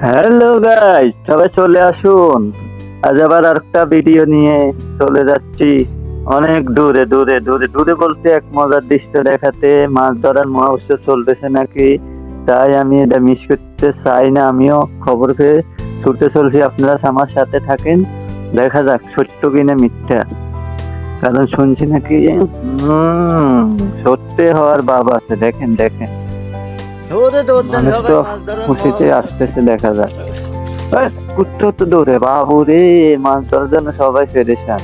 Hello guys সবাই চলে আসুন। আজ আবার আরেকটা ভিডিও নিয়ে চলে যাচ্ছি। অনেক দূরে দূরে দূরে দূরে বলতে এক মজার দৃশ্য দেখাতে। মাছ ধরার মহোৎসব চলতেছে নাকি? তাই আমি এটা মিস করতে চাই না, আমিও খবর পেয়ে ছুটে চলছি। আপনারা আমার সাথে থাকেন, দেখা যাক সত্য কিনা মিথ্যা। কারণ শুনছি নাকি সত্যি হওয়ার বাবা আছে। দেখেন দেখেন। মানুষ তো খুশিতে আসতেছে দেখা যায় কুত্তো তো দৌড়ে বাবু রে মাছ ধরার জন্য সবাই পেরেছান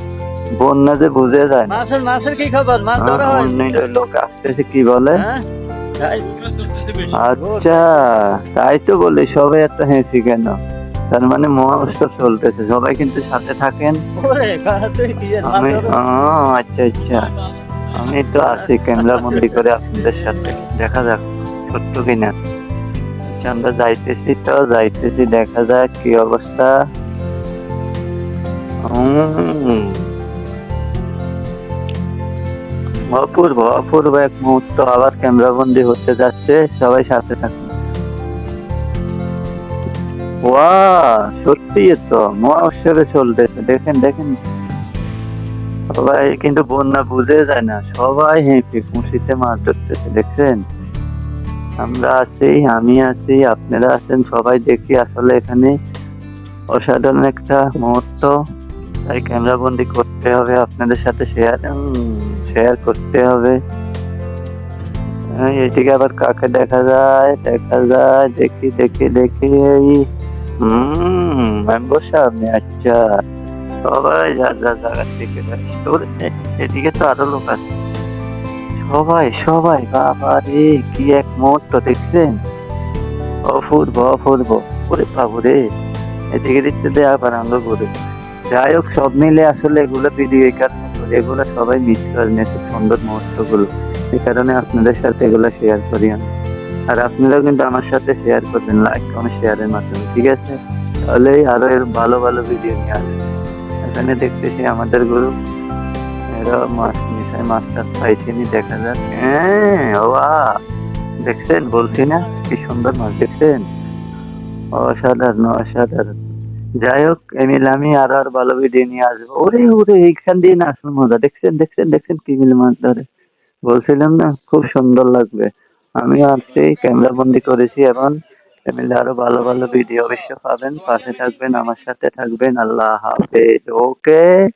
বন্যা যে বুঝে যায় মাছের মাছের কি খবর? মাছ ধরা হয়? লোক আসতেছে কি বলে? তাই? আচ্ছা তাই তো বলি সবাই এত হেসি কেন? তার মানে মহোৎসব চলতেছে সবাই কিন্তু সাথে থাকেন। আমি? আচ্ছা আচ্ছা। আমি তো আছি ক্যামেরা বন্দি করে আপনাদের সাথে। দেখা যাক। সত্য কিনা? আচ্ছা, আমরা যাইতেছি তো যাইতেছি দেখা যাক কি অবস্থা। অপূর্ব অপূর্ব এক মুহূর্ত আবার ক্যামেরা বন্দি হতে যাচ্ছে সবাই সাথে থাকুন। ওয়া সত্যি তো মহোৎসবে চলতেছে দেখেন দেখেন। সবাই কিন্তু বন্যা বুঝে যায় না সবাই হেঁপে খুশিতে মাছ ধরতেছে দেখছেন? আমরা আছি, আমি আছি, আপনারা আছেন, সবাই দেখি। আসলে এখানে অসাধারণ একটা মুহূর্ত। তাই ক্যামেরা বন্দি করতে হবে, আপনাদের সাথে শেয়ার শেয়ার করতে হবে। এদিকে আবার কাকে দেখা যায়? দেখা যায়, দেখি দেখি দেখি, এই, হম মেম্বার সামনে আচ্ছা সবাই যার যার জায়গা থেকে। এদিকে তো আরও লোক আছে। সবাই সবাই, বাবা রে, কি এক মুহূর্ত দেখছেন? অপূর্ব অপূর্ব। ওরে বাবু রে, এদিকে দিচ্ছে দে আবার আঙ্গ করে। যাই হোক, সব মিলে আসলে এগুলো ভিডিও এই কারণে এগুলো সবাই মিস করেন এত সুন্দর মুহূর্তগুলো এই কারণে আপনাদের সাথে এগুলো শেয়ার করি আমি। আর আপনারাও কিন্তু আমার সাথে শেয়ার করবেন লাইক কমেন্ট শেয়ারের মাধ্যমে, ঠিক আছে? তাহলে আরও এর ভালো ভালো ভিডিও নিয়ে আসবে। এখানে দেখতেছি আমাদের গ্রুপ এরা মাছ টাছ পাইছিনি দেখা যাক। হ্যাঁ ওয়া, দেখছেন? বলছি না? কি সুন্দর মাছ, দেখছেন? অসাধারণ অসাধারণ। যাই হোক, এমিল, আমি আরও আর ভালো ভিডিও নিয়ে আসব। ওরে ওরে, এইখান দিয়ে না আসল মজা। দেখছেন দেখছেন দেখছেন কি মিল মাছ ধরে? বলছিলাম না, খুব সুন্দর লাগবে। আমি আজকে ক্যামেরা বন্দি করেছি এখন। এমএলএ আরও ভালো ভালো ভিডিও অবশ্য পাবেন। পাশে থাকবেন, আমার সাথে থাকবেন। আল্লাহ হাফেজ। ওকে।